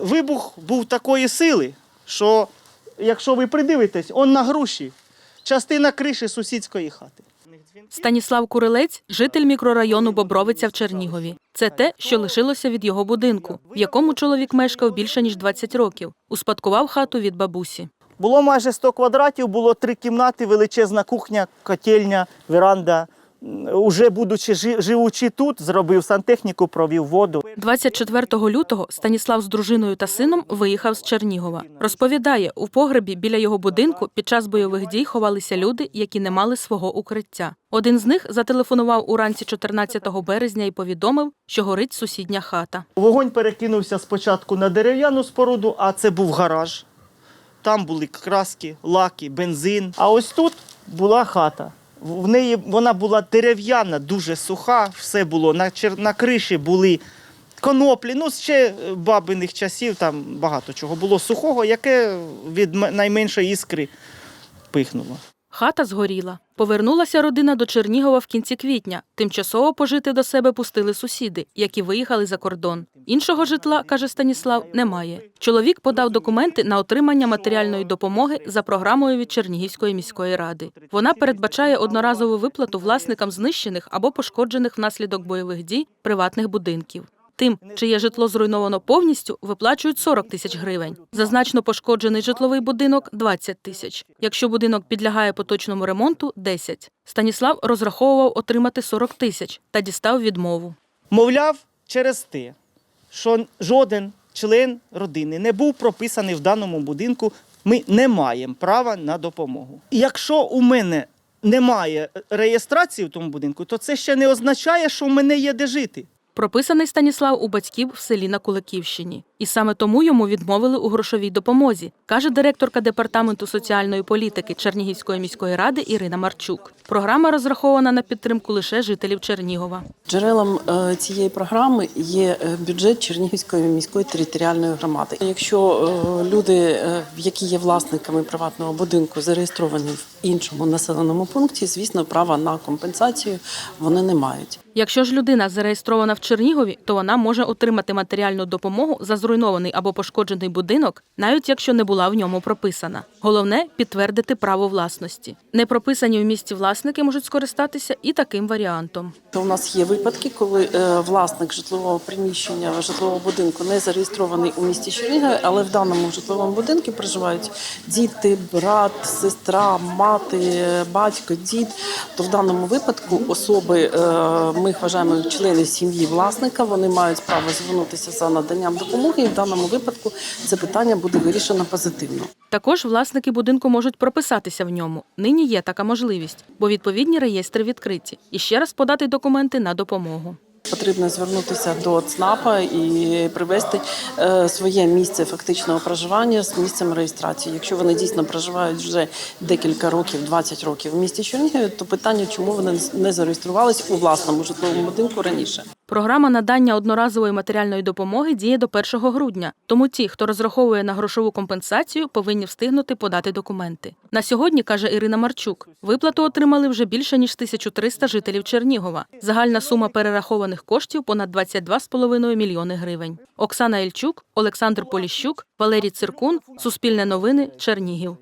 вибух був такої сили, що якщо ви придивитесь, он на груші, частина криші сусідської хати. Станіслав Курилець житель мікрорайону Бобровиця в Чернігові. Це те, що лишилося від його будинку, в якому чоловік мешкав більше ніж 20 років. Успадкував хату від бабусі. Було майже 100 квадратів, було три кімнати, величезна кухня, котельня, веранда. Уже будучи живучи тут, зробив сантехніку, провів воду. 24 лютого Станіслав з дружиною та сином виїхав з Чернігова. Розповідає, у погребі біля його будинку під час бойових дій ховалися люди, які не мали свого укриття. Один з них зателефонував уранці 14 березня і повідомив, що горить сусідня хата. Вогонь перекинувся спочатку на дерев'яну споруду, а це був гараж. Там були краски, лаки, бензин. А ось тут була хата. В неї вона була дерев'яна, дуже суха, все було. На, чер... на криші були коноплі, ну ще е, бабиних часів, там багато чого було сухого, яке від найменшої іскри пихнуло. Хата згоріла. Повернулася родина до Чернігова в кінці квітня. Тимчасово пожити до себе пустили сусіди, які виїхали за кордон. Іншого житла, каже Станіслав, немає. Чоловік подав документи на отримання матеріальної допомоги за програмою від Чернігівської міської ради. Вона передбачає одноразову виплату власникам знищених або пошкоджених внаслідок бойових дій приватних будинків. Тим, чиє житло зруйновано повністю, виплачують 40 тисяч гривень. За значно пошкоджений житловий будинок 20 тисяч. Якщо будинок підлягає поточному ремонту 10. Станіслав розраховував отримати 40 тисяч та дістав відмову. Мовляв, через те, що жоден член родини не був прописаний в даному будинку, ми не маємо права на допомогу. Якщо у мене немає реєстрації в тому будинку, то це ще не означає, що в мене є де жити. Прописаний Станіслав у батьків в селі на Куликівщині. І саме тому йому відмовили у грошовій допомозі, каже директорка департаменту соціальної політики Чернігівської міської ради Ірина Марчук. Програма розрахована на підтримку лише жителів Чернігова. Джерелом е, цієї програми є е, бюджет Чернігівської міської територіальної громади. Якщо е, люди, які є власниками приватного будинку, зареєстровані в іншому населеному пункті, звісно, права на компенсацію вони не мають. Якщо ж людина зареєстрована в Чернігові, то вона може отримати матеріальну допомогу за зруйнований або пошкоджений будинок, навіть якщо не була в ньому прописана. Головне підтвердити право власності. Не прописані в місті власники можуть скористатися і таким варіантом. То у нас є випадки, коли е, власник житлового приміщення житлового будинку не зареєстрований у місті Чернігові, але в даному житловому будинку проживають діти, брат, сестра, мати, батько, дід. То в даному випадку особи е, ми вважаємо члени сім'ї власника. Вони мають право звернутися за наданням допомоги, і в даному випадку це питання буде вирішено позитивно. Також власники будинку можуть прописатися в ньому. Нині є така можливість, бо відповідні реєстри відкриті. І ще раз подати документи на допомогу. Потрібно звернутися до ЦНАПа і привести е, своє місце фактичного проживання з місцем реєстрації. Якщо вони дійсно проживають вже декілька років, 20 років в місті Чернігові, то питання, чому вони не зареєструвались у власному житловому будинку раніше. Програма надання одноразової матеріальної допомоги діє до 1 грудня. Тому ті, хто розраховує на грошову компенсацію, повинні встигнути подати документи. На сьогодні, каже Ірина Марчук, виплату отримали вже більше ніж 1300 жителів Чернігова. Загальна сума перерахованих коштів понад 22,5 мільйони гривень. Оксана Ільчук, Олександр Поліщук, Валерій Циркун, Суспільне новини, Чернігів.